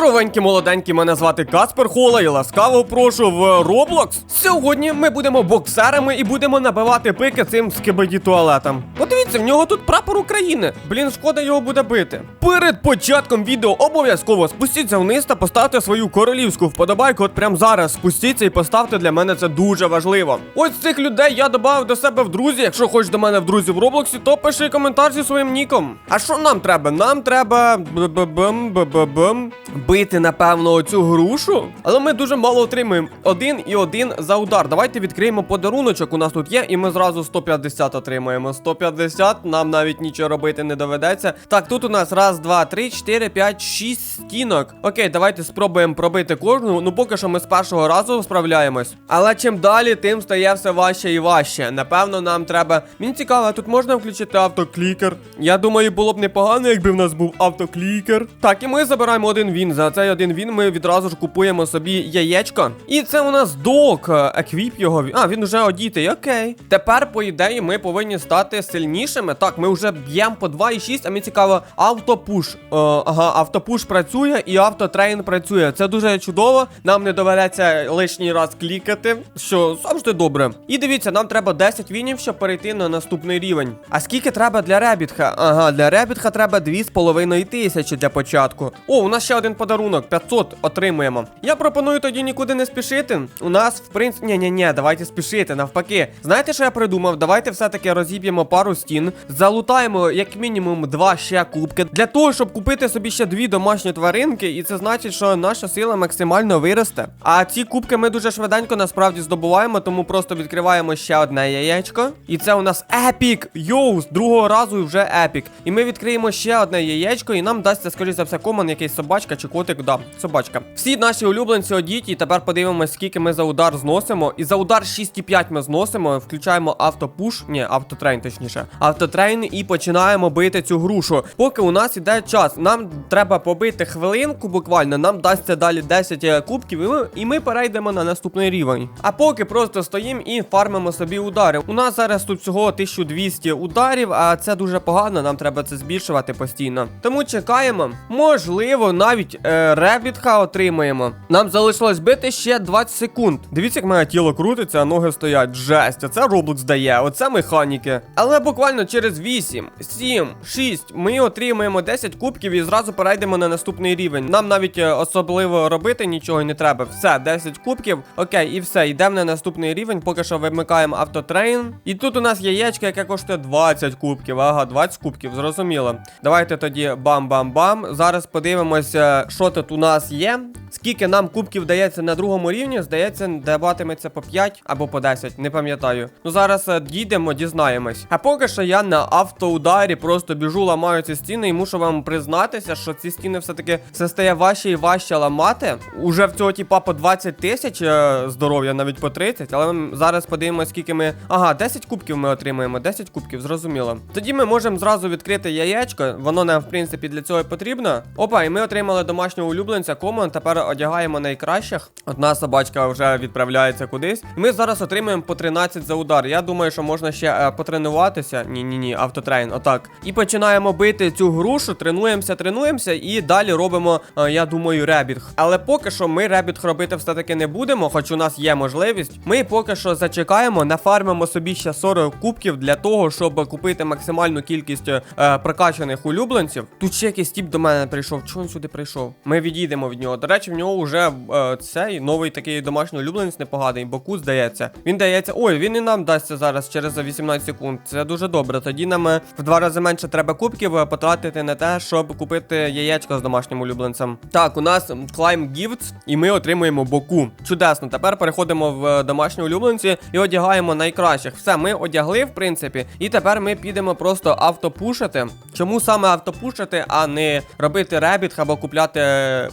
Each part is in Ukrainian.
Здоровенькі молоденькі, мене звати Каспер Хола і ласкаво прошу в Roblox. Сьогодні ми будемо боксерами і будемо набивати пики цим скибиді туалетам. Подивіться, в нього тут прапор України. Блін, шкода його буде бити. Перед початком відео обов'язково спустіться вниз та поставте свою королівську вподобайку. От прямо зараз спустіться і поставте для мене це дуже важливо. Ось цих людей я додав до себе в друзі. Якщо хочеш до мене в друзі в Роблоксі, то пиши коментар зі своїм ніком. А що нам треба? Нам треба б-б-бм, б-б-бм, бити, напевно, оцю грушу. Але ми дуже мало отримуємо. Один і один за удар. Давайте відкриємо подаруночок. У нас тут є, і ми зразу 150 отримаємо. 150, нам навіть нічого робити не доведеться. Так, тут у нас раз, два, три, чотири, п'ять, шість стінок. Окей, давайте спробуємо пробити кожну. Ну поки що ми з першого разу справляємось. Але чим далі, тим стає все важче і важче. Напевно, нам треба. Мені цікаво, тут можна включити автоклікер. Я думаю, було б непогано, якби в нас був автоклікер. Так, і ми забираємо один він. За цей один він ми відразу ж купуємо собі яєчко. І це у нас док. е, Еквіп його. А, він вже одітий, окей. Тепер, по ідеї, ми повинні стати сильнішими. Так, ми вже б'ємо по 2,6, а мені цікаво, автопуш. Е, ага, автопуш працює і автотрейн працює. Це дуже чудово. Нам не доведеться лишній раз клікати, що завжди добре. І дивіться, нам треба 10 вінів, щоб перейти на наступний рівень. А скільки треба для ребітха? Ага, для ребітха треба 2,5 тисячі для початку. О, у нас ще один подарунок, 500 отримуємо. Я пропоную тоді нікуди не спішити. У нас, в принципі, ні, ні, ні, давайте спішити, навпаки. Знаєте, що я придумав? Давайте все-таки розіб'ємо пару стін, залутаємо як мінімум два ще кубки для того, щоб купити собі ще дві домашні тваринки, і це значить, що наша сила максимально виросте. А ці кубки ми дуже швиденько насправді здобуваємо, тому просто відкриваємо ще одне яєчко. І це у нас епік! Йоу, з другого разу вже епік. І ми відкриємо ще одне яєчко, і нам дасться, скоріше за все, коман, якийсь собачка чи котик. Да, собачка. Всі наші улюбленці одіті, і тепер подивимось, скільки ми за удар зносимо. І за удар 6,5 ми зносимо, включаємо автопуш, ні, автотрейн, точніше, автотрейн і починаємо бити цю грушу. Поки у нас іде час, нам треба побити хвилинку буквально, нам дасться далі 10 е, кубків, і ми, і ми перейдемо на наступний рівень. А поки просто стоїмо і фармимо собі удари. У нас зараз тут всього 1200 ударів, а це дуже погано, нам треба це збільшувати постійно. Тому чекаємо. Можливо, навіть е, ребітха отримаємо. Нам залишилось бити ще 20 секунд. Дивіться, як моє тіло крутиться, а ноги стоять. Жесть, а це Roblox дає, оце механіки. Але буквально через 8, 7, 6 ми отримаємо 10 кубків і зразу перейдемо на наступний рівень. Нам навіть е, особливо робити нічого не треба. Все, 10 кубків. Окей, і все, йдемо на наступний рівень. Поки що вимикаємо автотрейн. І тут у нас є яєчко, яке коштує 20 кубків. Ага, 20 кубків, зрозуміло. Давайте тоді бам-бам-бам. Зараз подивимося, що тут у нас є. Скільки нам кубків дається на другому рівні, здається, даватиметься по 5 або по 10, не пам'ятаю. Ну зараз е, дійдемо, дізнаємось. А поки що я на автоударі просто біжу, ламаю ці стіни, і мушу вам признатися, що ці стіни все-таки все стає важче і важче ламати. Уже в цього типа по 20 тисяч е, здоров'я, навіть по 30, але ми зараз подивимось, скільки ми. Ага, 10 кубків ми отримаємо, 10 кубків, зрозуміло. Тоді ми можемо зразу відкрити яєчко, воно нам, в принципі, для цього потрібно. Опа, і ми отримали домашнього улюбленця, комон. Тепер одягаємо найкращих. Одна собачка вже відправляється кудись. Ми зараз отримаємо по 13 за удар. Я думаю, що можна ще е, потренуватися. Ні, ні, автотрейн, отак. І починаємо бити цю грушу, тренуємося, тренуємося, і далі робимо, е, я думаю, ребітг. Але поки що ми ребітг робити все-таки не будемо, хоч у нас є можливість. Ми поки що зачекаємо, нафармимо собі ще 40 кубків для того, щоб купити максимальну кількість е, прокачаних улюбленців. Тут ще якийсь тіп до мене прийшов. Чого він сюди прийшов? Ми відійдемо від нього. До речі, в нього вже е, цей новий такий домашній улюбленець непоганий, боку здається. Він дається. Ой, він і нам дасться зараз через 18 секунд. Це дуже добре. Тоді нам е, в два рази менше треба кубків е, потратити на те, щоб купити яєчко з домашнім улюбленцем. Так, у нас Climb Gifts, і ми отримуємо боку. Чудесно. Тепер переходимо в е, домашні улюбленці і одягаємо найкращих. Все, ми одягли, в принципі, і тепер ми підемо просто автопушити. Чому саме автопушити, а не робити ребіт або купляти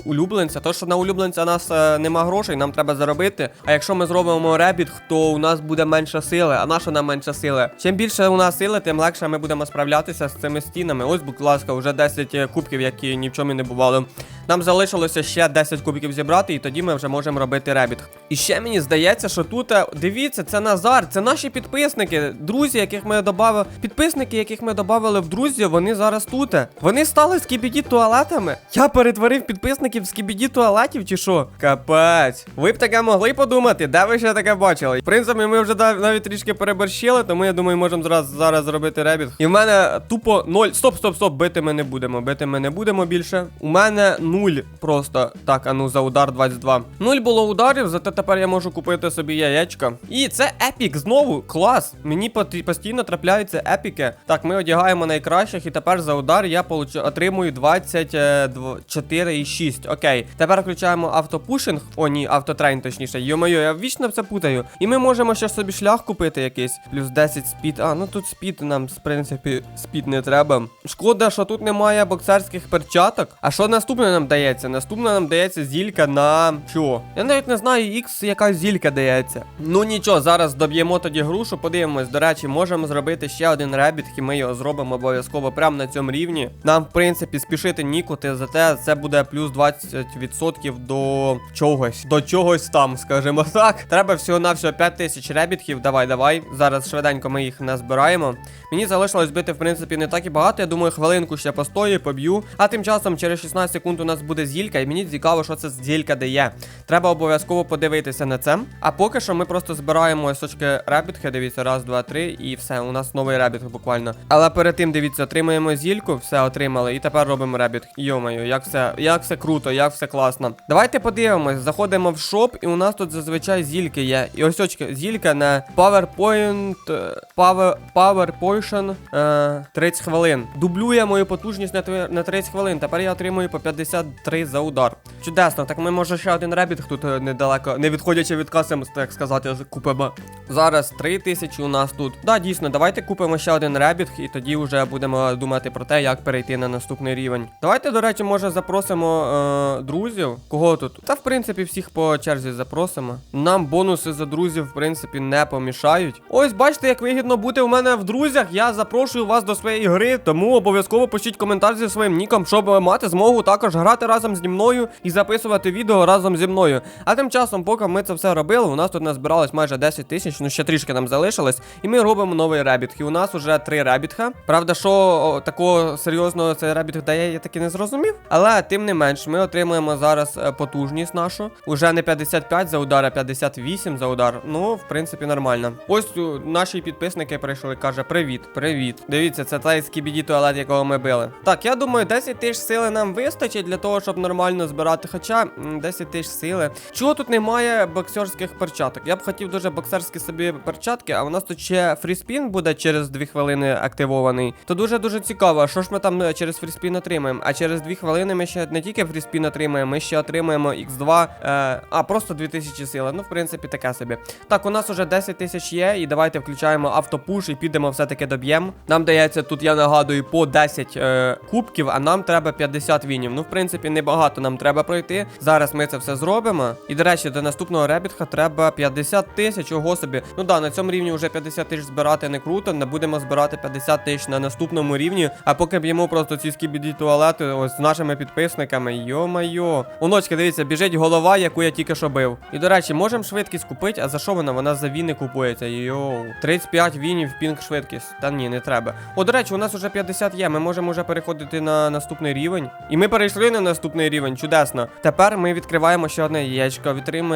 улюбленця? То що на улюбленця нас е, нема грошей, нам треба заробити. А якщо ми зробимо ребіт, то у нас буде менше сили. А наша нам менше сили? Чим більше у нас сили, тим легше ми будемо справлятися з цими стінами. Ось, будь ласка, вже 10 кубків, які ні в чому не бували. Нам залишилося ще 10 кубиків зібрати, і тоді ми вже можемо робити ребіт. І ще мені здається, що тут, е, дивіться, це Назар, це наші підписники, друзі, яких ми додали. Підписники, яких ми додали в друзі, вони зараз тут. Вони стали скібіді туалетами. Я перетворив підписників в скібіді туалетів чи що? Капець. Ви б таке могли подумати, де ви ще таке бачили? В принципі, ми вже навіть трішки переборщили, тому я думаю, можемо зараз, зараз зробити ребіт. І в мене тупо 0. Стоп, стоп, стоп, бити ми не будемо. Бити ми не будемо більше. У мене 0 просто. Так, а ну за удар 22. 0 було ударів, зате тепер я можу купити собі яєчка. І це епік знову. Клас. Мені постійно трапляються епіки. Так, ми одягаємо найкращих, і тепер за удар я отримую 24,6. Окей. Тепер включаємо автопушинг. О, ні, автотрейн, точніше. Йо-моє, я вічно все путаю. І ми можемо ще собі шлях купити якийсь. Плюс 10 спід. А, ну тут спід нам, в принципі, спід не треба. Шкода, що тут немає боксерських перчаток. А що наступне нам дається? Наступне нам дається зілька на що? Я навіть не знаю, X яка зілька дається. Ну нічого, зараз доб'ємо тоді грушу, подивимось. До речі, можемо зробити ще один ребіт, і ми його зробимо обов'язково прямо на цьому рівні. Нам, в принципі, спішити нікуди, зате це буде плюс 20% до чогось. До чогось там, скажімо так. Треба всього-навсього 5 тисяч ребітків. Давай, давай. Зараз швиденько ми їх назбираємо. Мені залишилось бити, в принципі, не так і багато. Я думаю, хвилинку ще постою, поб'ю. А тим часом, через 16 секунд у нас буде зілька, і мені цікаво, що це зілька дає. Треба обов'язково подивитися на це. А поки що ми просто збираємо ось очки ребітки. Дивіться, раз, два, три, і все. У нас новий ребіт буквально. Але перед тим, дивіться, отримаємо зільку, все отримали, і тепер робимо ребіт. Йомаю, як все, як все круто, як все класно. Давайте подивимось, заходимо в шоп, і у нас тут зазвичай зільки є. І ось очки, зілька на PowerPoint, е, Power, PowerPoint е, 30 хвилин. Дублює мою потужність на, на 30 хвилин. Тепер я отримую по 53 за удар. Чудесно, так ми може ще один ребіт тут е, недалеко, не відходячи від каси, так сказати, купимо. Зараз 3 тисячі у нас тут. Да, дійсно, давайте купимо ще один ребіт, і тоді вже будемо думати про те, як перейти на наступний рівень. Давайте, до речі, може запросимо е, друзів. Кого тут? Та в принципі всіх по черзі запросимо. Нам бонуси за друзів, в принципі, не помішають. Ось бачите, як вигідно бути у мене в друзях. Я запрошую вас до своєї гри, тому обов'язково пишіть коментар зі своїм ніком, щоб мати змогу також грати разом зі мною і записувати відео разом зі мною. А тим часом, поки ми це все робили, у нас тут назбиралось майже 10 тисяч, ну ще трішки нам залишилось, і ми робимо новий ребіт. І у нас уже три ребітха. Правда, що такого серйозного цей ребіт дає, я таки не зрозумів. Але тим не менш, ми отримуємо зараз е, потужність нашу. Уже не 55 за удар, а 58 за удар. Ну, в принципі, нормально. Ось е, наші підписники прийшли, каже: Привіт, привіт. Дивіться, це той скібіді туалет, якого ми били. Так, я думаю, 10 тисяч сили нам вистачить для того, щоб нормально збирати. Хоча 10 тисяч сили. Чого тут немає боксерських перчаток? Я б хотів дуже боксерські собі перчатки, а у нас тут ще фріспін буде через 2 хвилини активований. То дуже дуже цікаво, що ж ми там е, через фріспін отримаємо? А через 2 хвилини ми ще не тільки фріспін отримаємо, ми ще отримаємо X2, е, а просто 2000 сили. Ну, в принципі, таке собі. Так, у нас уже 10 тисяч є, і давайте включаємо автопуш і підемо все-таки доб'ємо. Нам дається тут, я нагадую, по 10 е, кубків, а нам треба 50 вінів. Ну, в принципі, небагато нам треба пройти. Зараз ми це все зробимо. І, до речі, до наступного ребітха треба 50 тисяч, ого собі. Ну да, на цьому рівні вже 50 тисяч збирати не круто. Не будемо збирати 50 тисяч на наступному рівні. А поки б'ємо просто ці скібіді туалети ось з нашими підписниками. Йо-майо. Оночки, дивіться, біжить голова, яку я тільки що бив. І до речі, можемо швидкість купити, а за що вона? Вона за віни купується. Йоу. 35 вінів пінг швидкість. Та ні, не треба. О, до речі, у нас уже 50 є. Ми можемо вже переходити на наступний рівень. І ми перейшли на наступний рівень. Чудесно. Тепер ми відкриваємо ще одне яєчко,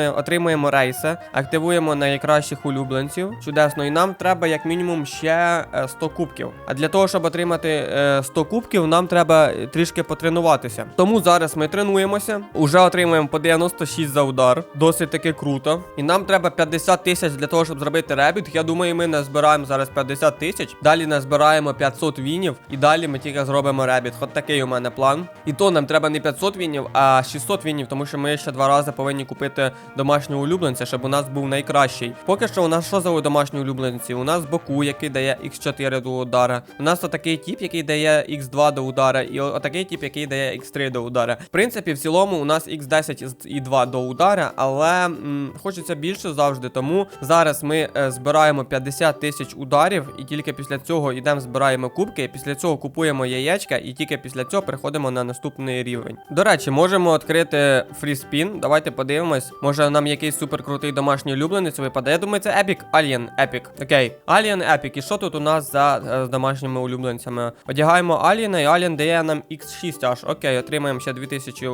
отримуємо, отримуємо рейси, активуємо найкращих улюбленців. Чудесно. І нам треба як мінімум ще е, 100 кубків. А для того, щоб отримати е, 100 кубків, нам треба е, трішки потренуватися. Тому зараз ми тренуємося. Уже отримуємо по 96 за удар. Досить таки круто. І нам треба 50 тисяч для того, щоб зробити ребіт. Я думаю, ми назбираємо зараз 50 тисяч. Далі назбираємо 500 вінів. І далі ми тільки зробимо ребіт. От такий у мене план. І то нам треба не 500 вінів, а 600 вінів, тому що ми ще два рази повинні купити домашнього улюбленця, щоб у нас був найкращий. Поки що у нас що за домашні улюбленці? У нас Боку, який дає X4 до удара. У нас отакий тип, який дає X2 до удара, і отакий тип, який дає X3 до удара. В принципі, в цілому у нас X10 і 2 до удара, але м, хочеться більше завжди. Тому зараз ми е, збираємо 50 тисяч ударів, і тільки після цього йдемо збираємо кубки. Після цього купуємо яєчка, і тільки після цього переходимо на наступний рівень. До речі, можемо відкрити фріспін. Давайте подивимось. Може нам якийсь суперкрутий домашній улюбленець випаде. Я думаю, це Епік. Alien Epic. Окей. Alien Epic. І що тут у нас за е, домашніми улюбленцями? Одягаємо Аліна, і Алien дає нам X6 аж. Окей, отримаємо ще 2000 е,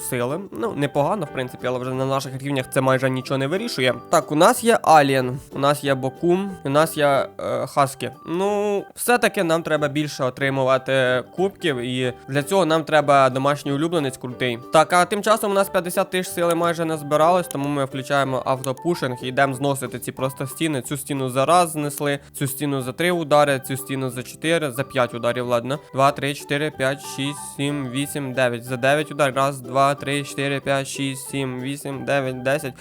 сили. Ну, непогано, в принципі, але вже на наших рівнях це майже нічого не вирішує. Так, у нас є Alien, у нас є Бокум, у нас є е, Хаскі. Ну, все-таки нам треба більше отримувати кубків, і для цього нам треба домашній улюбленець крутий. Так, а тим часом у нас 50 тисяч сили майже не збиралось, тому ми включаємо автопушинг і йдемо зносити ці просто стіни. Цю стіну за раз знесли, цю стіну за 3 удари, цю стіну за 4, за 5 ударів, ладно. 2, 3, 4, 5, 6, 7, 8, 9. За 9 ударів. Раз, 2, 3, 4, 5, 6, 7, 8, 9, 10,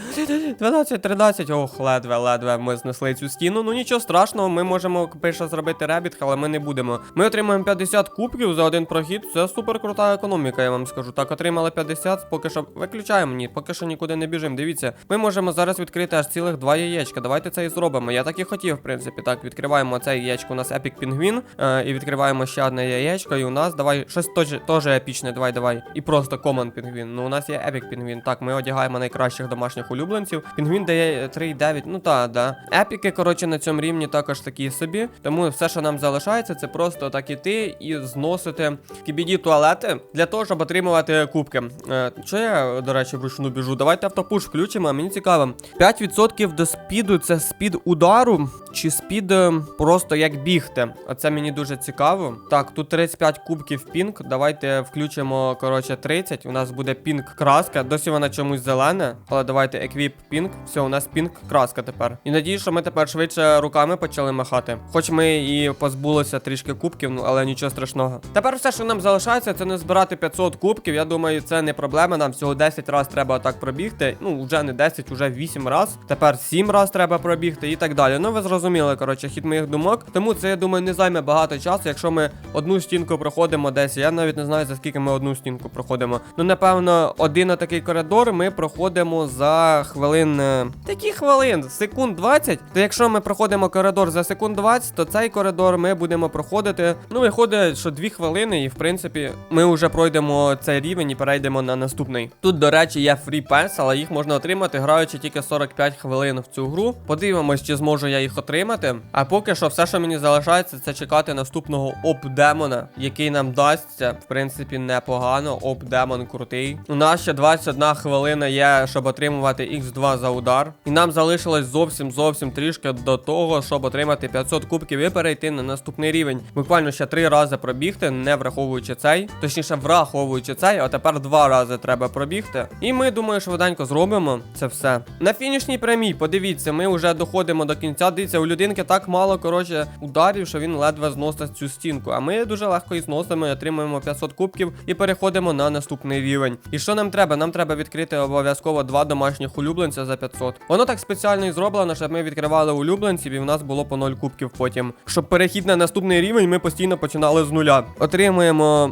12, 13. Ох, ледве, ледве ми знесли цю стіну. Ну нічого страшного, ми можемо пише зробити ребіт, але ми не будемо. Ми отримаємо 50 кубків за один прохід. Це супер крута економіка, я вам скажу. Так, отримали 50, поки що виключаємо. Ні, поки що нікуди не біжимо. Дивіться, ми можемо зараз відкрити аж цілих два яєчка. Давайте це і зробимо. Я так і хотів, в принципі. Так, відкриваємо це яєчко. У нас епік пінгвін. Е, і відкриваємо ще одне яєчко. І у нас давай щось теж, епічне. Давай, давай. І просто команд пінгвін. Ну, у нас є епік пінгвін. Так, ми одягаємо найкращих домашніх улюбленців. Пінгвін дає 3,9. Ну та, да. Епіки, коротше, на цьому рівні також такі собі. Тому все, що нам залишається, це просто так іти і зносити кібіді туалети для того, щоб отримувати кубки. Е, що я, до речі, вручну біжу? Давайте автопуш включимо, мені цікаво. 5% до спіду це спід удару чи спід е, просто як бігти. Оце мені дуже цікаво. Так, тут 35 кубків пінк. Давайте включимо, коротше, 30. У нас буде пінк краска. Досі вона чомусь зелена. Але давайте еквіп пінк. Все, у нас пінк краска тепер. І надію, що ми тепер швидше руками почали махати. Хоч ми і позбулися трішки кубків, ну але нічого страшного. Тепер все, що нам залишається, це не збирати 500 кубків. Я думаю, це не проблема. Нам всього 10 разів треба так пробігти. Ну, вже не 10, вже 8 разів. Тепер 7 разів треба пробігти і так далі. Ну, ви зрозуміли, коротше, хід моїх думок. Тому це, я думаю, не займе багато часу, якщо ми одну стінку проходимо десь. Я навіть не знаю, за скільки ми одну стінку проходимо. Ну, напевно, один такий коридор ми проходимо за хвилин. е, Такі хвилин, секунд 20. То якщо ми проходимо коридор за секунд 20, то цей коридор ми будемо проходити. Ну, виходить, що 2 хвилини, і в принципі ми вже пройдемо цей рівень і перейдемо на наступний. Тут, до речі, є фрі пес, але їх можна отримати, граючи тільки 45 хвилин в цю гру. Подивимось, чи зможу я їх отримати. А поки що, все, що мені залишається, це чекати наступного оп-демона, який нам дасться. В принципі, непогано. Оп-демон крутий. У нас ще 21 хвилина є, щоб отримувати X2 за удар. І нам залишилось зовсім зовсім трішки до того, щоб отримати 500 кубків і перейти на наступний рівень. Буквально ще три рази пробігти, не враховуючи цей. Точніше, враховуючи цей, а тепер два рази треба пробігти. І ми думаю, швиденько зробимо це все. На фінішній прямій, подивіться, ми вже доходимо до кінця. Дивіться, у людинки так мало, коротше, ударів, що він ледве зносить цю стінку. А ми дуже легко і зносимо і отримуємо 500 кубків і переходимо на наступний рівень. І що нам треба? Нам треба відкрити обов'язково два домашніх улюбленця за 500. Воно так спеціально і зроблено, щоб ми відкривали улюбленців, і в нас було по 0 кубків потім. Щоб перехід на наступний рівень, ми постійно починали з нуля. Отримуємо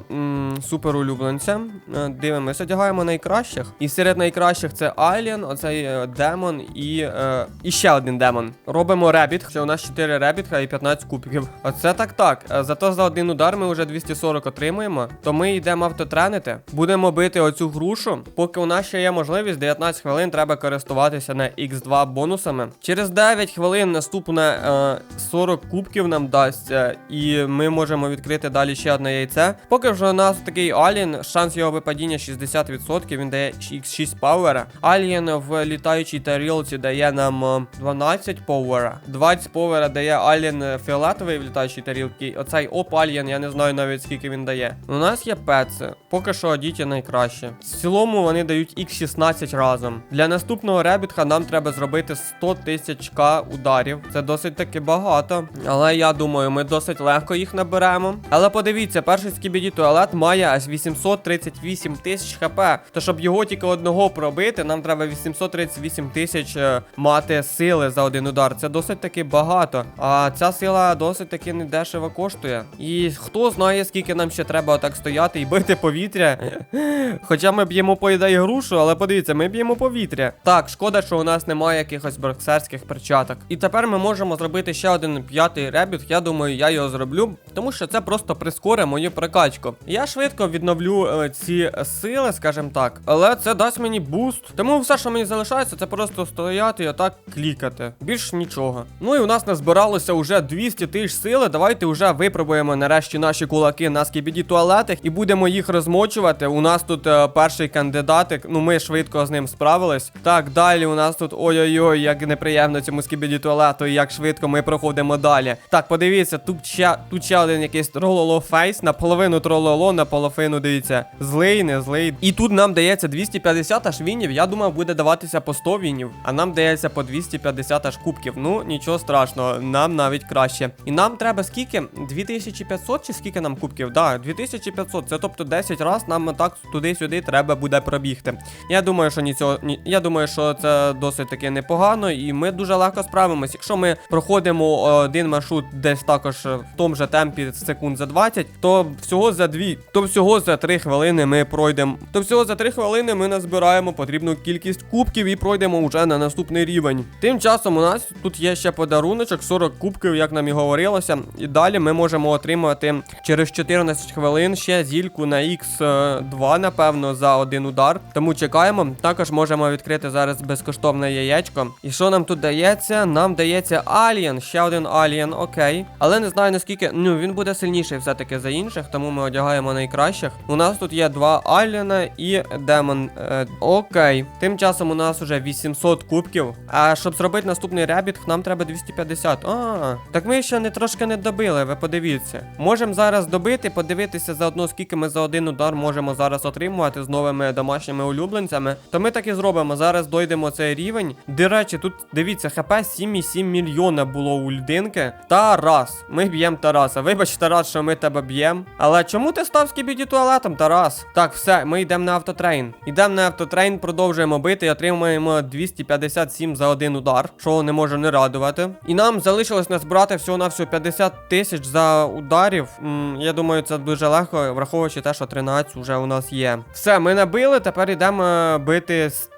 супер улюбленця. Е, Дивимося, одягаємо найкращих. І серед найкращих це Alien, оцей е, демон і, е, і ще один демон. Робимо ребіт. Що у нас 4 ребітка і 15 кубків. Оце так так. Е, Зато за один удар ми вже 240 отримуємо. То ми йдемо автотренити. Будемо бити оцю грушу. Поки у нас ще є можливість, 19 хвилин треба користуватися на X2 бонусами. Через 9 хвилин наступне е, 40 кубків нам дасться, і ми можемо відкрити далі ще одне яйце. Поки вже у нас такий Алien, шанс його випадіння 60%, він дає X6 пауера. Алien в літаючій тарілці дає нам е, 12 пауера, 20 повера дає е, фіолетовий в літаючій тарілці. Оцей оп Алien, я не знаю навіть скільки він дає. У нас є пеци. Поки що діти найкраще. В цілому вони дають X16 разом. Для наступного ребітха нам треба зробити 100 тисяч К ударів. Це досить таки багато. Але я думаю, ми досить легко їх наберемо. Але подивіться, перший скібіді туалет має аж 838 тисяч хп. То щоб його тільки одного пробити, нам треба 838 тисяч е, мати сили за один удар. Це досить таки багато. А ця сила досить таки недешево коштує. І хто знає, скільки нам ще треба отак стояти і бити повітря. Хоча ми б'ємо по ідеї грушу, але подивіться, ми б'ємо повітря. Так, шкода, що у нас немає якихось боксерських перчаток. І тепер ми можемо зробити ще один п'ятий ребіт. Я думаю, я його зроблю, тому що це просто прискорить мою прокачку. Я швидко відновлю е, ці сили, скажімо так, але це дасть мені буст. Тому все, що мені залишається, це просто стояти і отак клікати. Більш нічого. Ну і у нас назбиралося вже 200 тисяч сили. Давайте вже випробуємо нарешті наші кулаки на скібіді туалетах і будемо їх розмочувати. У нас тут е, перший кандидатик. Ну ми швидко з ним справились. Так, далі у нас тут ой-ой-ой, як неприємно цьому скібіді туалету, і як швидко ми проходимо далі. Так, подивіться, тут ще тут ще один якийсь трололо фейс, наполовину трололо, наполовину дивіться, злий, не злий. І тут нам дається 250 аж вінів. Я думав, буде даватися по 100 вінів, а нам дається по 250 аж кубків. Ну, нічого страшного, нам навіть краще. І нам треба скільки? 2500 чи скільки нам кубків? Да, 2500. Це тобто 10 раз нам так туди-сюди треба буде пробігти. Я думаю, що нічого, ні, я думаю, що це досить таки непогано, і ми дуже легко справимось. Якщо ми проходимо один маршрут десь також е, в тому же темпі секунд за 20, то всього за 2, то всього за 3 хвилини ми пройдемо. То всього за 3 хвилини ми назбираємо потрібну кількість кубків і пройдемо вже на наступний рівень. Тим часом у нас тут є ще подаруночок, 40 кубків, як нам і говорилося. І далі ми можемо отримати через 14 хвилин ще зільку на X2, напевно, за один удар. Тому чекаємо. Також можемо відкрити зараз безкоштовне яєчко. І що нам тут дається? Нам дається Алien, ще один Алien, окей. Але не знаю наскільки. Ну, він буде сильніший все-таки за інших, тому ми одягаємо найкращих. У нас тут є два Аліна і Демон. Е, окей. Тим часом у нас уже 800 кубків. А щоб зробити наступний ребіт, нам треба 250. А, так ми ще не трошки не добили, ви подивіться. Можемо зараз добити, подивитися заодно, скільки ми за один удар можемо зараз отримувати з новими домашніми улюбленцями. То ми так і зробимо. Зараз дойдемо цей рівень. До речі, тут дивіться, хп 7,7 мільйона було у людинки. Тарас. Ми б'ємо Тараса. Вибач, Тарас, що ми тебе б'ємо. Але чому ти став скібіді туалетом, Тарас? Так, все, ми йдемо на автотрейн. Йдемо на автотрейн, продовжуємо бити і отримуємо 257 за один удар, що не може не радувати. І нам залишилось назбирати всього на всього 50 тисяч за ударів. М, я думаю, це дуже легко, враховуючи те, що 13 вже у нас є. Все, ми набили, тепер йдемо е,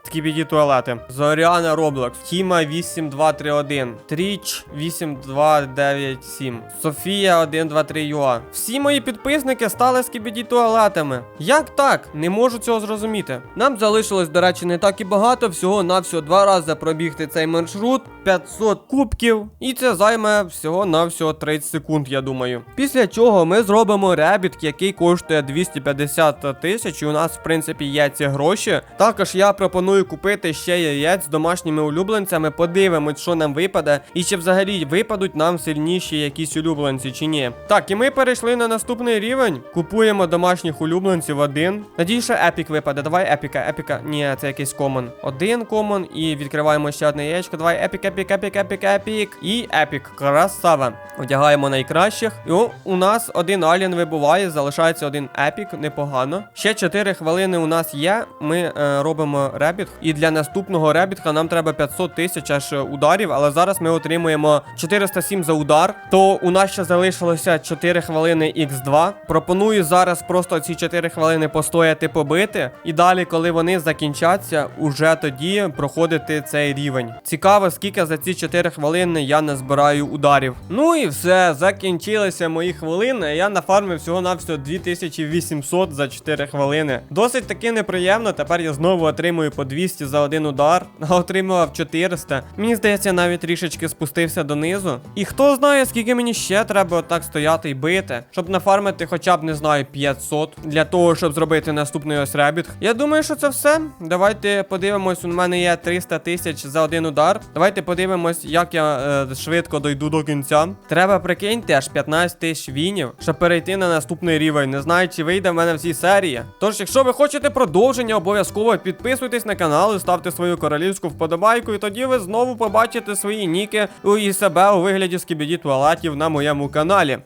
бити скібіді туалети. Зоряна Роблокс, Тіма 8231, Тріч 8297, Софія 123 Юа. Всі мої підписники стали скібіді туалетами. Як так? Не можу цього зрозуміти. Нам залишилось, до речі, не так і багато, всього на всього два рази пробігти цей маршрут, 500 кубків, і це займе всього на всього 30 секунд, я думаю. Після чого ми зробимо ребіт, який коштує 250 тисяч, і у нас, в принципі, є ці гроші. Також я пропоную купити ще яєць з домашніми улюбленцями, подивимось, що нам випаде, і чи взагалі випадуть нам сильніші якісь улюбленці чи ні. Так, і ми перейшли на наступний рівень. Купуємо домашніх улюбленців один. Надію, що епік випаде. Давай епіка, епіка. Ні, це якийсь комон. Один комон. І відкриваємо ще одне яєчко. Давай епік, епік, епік, епік, епік. І епік. Красава. Одягаємо найкращих. І о, у нас один алien вибуває, залишається один епік, непогано. Ще 4 хвилини у нас є. Ми е, робимо ребіт. І для наступного ребітха нам треба 500 тисяч аж е, ударів, але зараз ми отримуємо 407 за удар. То у нас ще залишилося 4 хвилини Х2. Пропоную зараз просто ці 4 хвилини постояти побити. І далі, коли вони закінчаться, уже тоді проходити цей рівень. Цікаво, скільки за ці 4 хвилини я назбираю ударів. Ну і все, закінчилися мої хвилини. Я нафармив всього на всього 2800 за 4 хвилини. Досить таки неприємно. Тепер я знову отримую по 200 за один удар, а отримував 400. Мені здається, навіть трішечки спустився донизу. І хто знає, скільки мені ще треба отак стояти і бити, щоб нафармити хоча б не знаю 500 для того, щоб зробити наступний ось ребіт. Я думаю, що це все. Давайте подивимось. У мене є 300 тисяч за один удар. Давайте подивимось, як я е, швидко дойду до кінця. Треба прикиньте аж 15 тисяч вінів, щоб перейти на наступний рівень. Не знаю, чи вийде в мене всі серії. Тож, якщо ви хочете продовження, обов'язково підписуйтесь на канал і ставте свою королівську вподобайку, і тоді ви знову побачите свої ніки і себе у вигляді скібіді туалетів на моєму каналі.